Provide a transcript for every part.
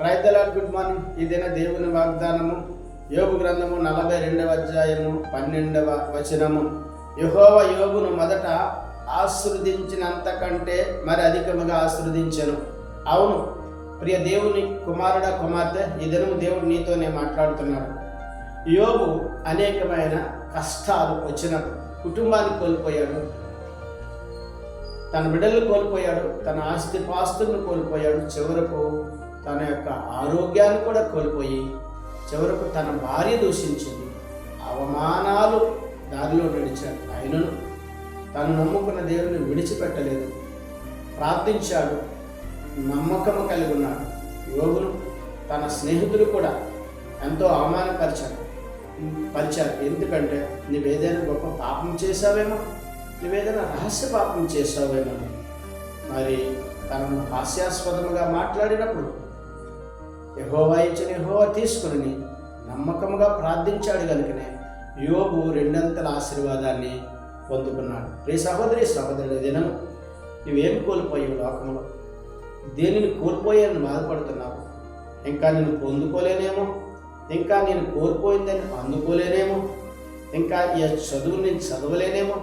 ప్రైతలాడ్ good morning ఈ దేవుని వాగ్దానము యోగు గ్రంథము నలభై రెండవ అధ్యాయము పన్నెండవ వచనము. యహోవ యోగును మొదట ఆశ్రదించినంతకంటే మరి అధికముగా ఆశ్రదించను. అవును ప్రియ దేవుని కుమారుడ కుమార్తె ఈ దినము దేవుడు నీతోనే మాట్లాడుతున్నాడు. యోగు అనేకమైన కష్టాలు వచ్చినప్పుడు కుటుంబాన్ని కోల్పోయాడు. తన బిడ్డలు కోల్పోయాడు తన ఆస్తి పాస్తులను కోల్పోయాడు చివరకు తన యొక్క ఆరోగ్యాన్ని కూడా కోల్పోయి చివరకు తన భార్య దూషించింది. అవమానాలు దారిలో నడిచాడు ఆయనను. తను నమ్ముకున్న దేవుని విడిచిపెట్టలేదు. ప్రార్థించాడు. నమ్మకము కలిగి ఉన్నాడు. యోగులు తన స్నేహితులు కూడా ఎంతో అవమానపరిచాడు పరిచారు. ఎందుకంటే నువ్వేదైనా గొప్ప పాపం చేశావేమో? నువ్వేదైనా రహస్య పాపం చేశావేమో? మరి తనను హాస్యాస్పదముగా మాట్లాడినప్పుడు యహోవా ఇచ్చిన యహోవా తీసుకుని నమ్మకముగా ప్రార్థించాడు కనుకనే యోగు రెండంతల ఆశీర్వాదాన్ని పొందుకున్నాడు. రే సహోదరి సహోదరుడు దినం నువ్వేమి కోల్పోయావు లోకంలో దేనిని కోల్పోయాలని బాధపడుతున్నావు? ఇంకా నేను పొందుకోలేనేమో? ఇంకా నేను కోల్పోయిందని అందుకోలేనేమో? ఇంకా ఈ చదువు నేను చదవలేనేమో?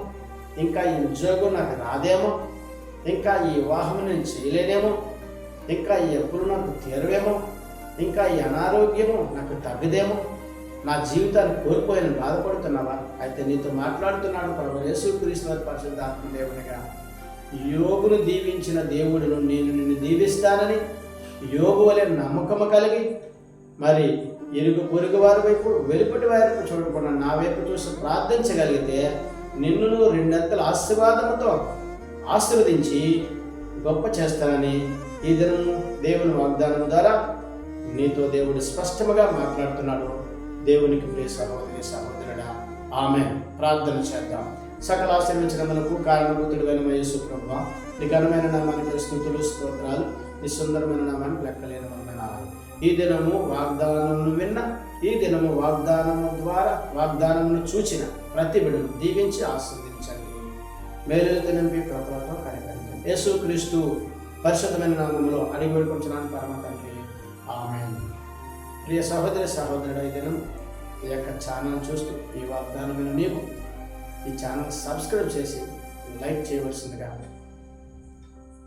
ఇంకా ఈ ఉద్యోగం నాకు రాదేమో? ఇంకా ఈ వివాహం నేను చేయలేనేమో? ఇంకా ఈ ఎప్పుడు నాకు తీరవేమో ఇంకా ఈ అనారోగ్యము నాకు తగ్గదేమో నా జీవితాన్ని కోల్పోయిన బాధపడుతున్నావా? అయితే నీతో మాట్లాడుతున్నాడు ప్రభు యేసుక్రీస్తు వారి పరిశుద్ధాత్మ దేవునిగా. యోగును దీవించిన దేవుడును నేను నిన్ను దీవిస్తానని యోగు వలె నమ్మకము కలిగి మరి ఇరుగు పొరుగు వారి వైపు వెలుపటి వైపు చూడకుండా నా వైపు చూసి ప్రార్థించగలిగితే నిన్ను నువ్వు రెండంతల ఆశీర్వాదముతో ఆశీర్వదించి గొప్ప చేస్తానని ఈ దినము దేవుని వాగ్దానం ద్వారా నీతో దేవుడు స్పష్టముగా మాట్లాడుతున్నాడు. దేవునికి ప్రియ సహోదరి సహోదరుడా ఆమె ప్రార్థన చేద్దాం. సకల ఆశ్రమించినందుకు కారణభూతుడు అయిన ప్రభు నీ ఘనమైన నామానికి స్థుతులు స్తోత్రాలు నీ సుందరమైన నామానికి లెక్కలేని వందనాలు. ఈ దినము వాగ్దానమును విన్న ఈ దినము వాగ్దానము ద్వారా వాగ్దానమును చూచిన ప్రతి బిడ్డను దీవించి ఆస్వాదించండి మేలు నింపి ప్రభుత్వం కనిపించండి యేసు క్రీస్తు పరిశుద్ధమైన నామంలో అడిగి వేడుకుంటున్నాను పరమ తండ్రి. ఆమె ప్రియ సహోదరి సహోదరుడు ఈ దినం ఈ యొక్క ఛానల్ చూస్తూ ఈ వాగ్దానమైన నీవు ఈ ఛానల్ సబ్స్క్రైబ్ చేసి లైక్ చేయవలసిందిగా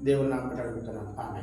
దేవుని నాకు అడుగుతున్నాను. ఆమె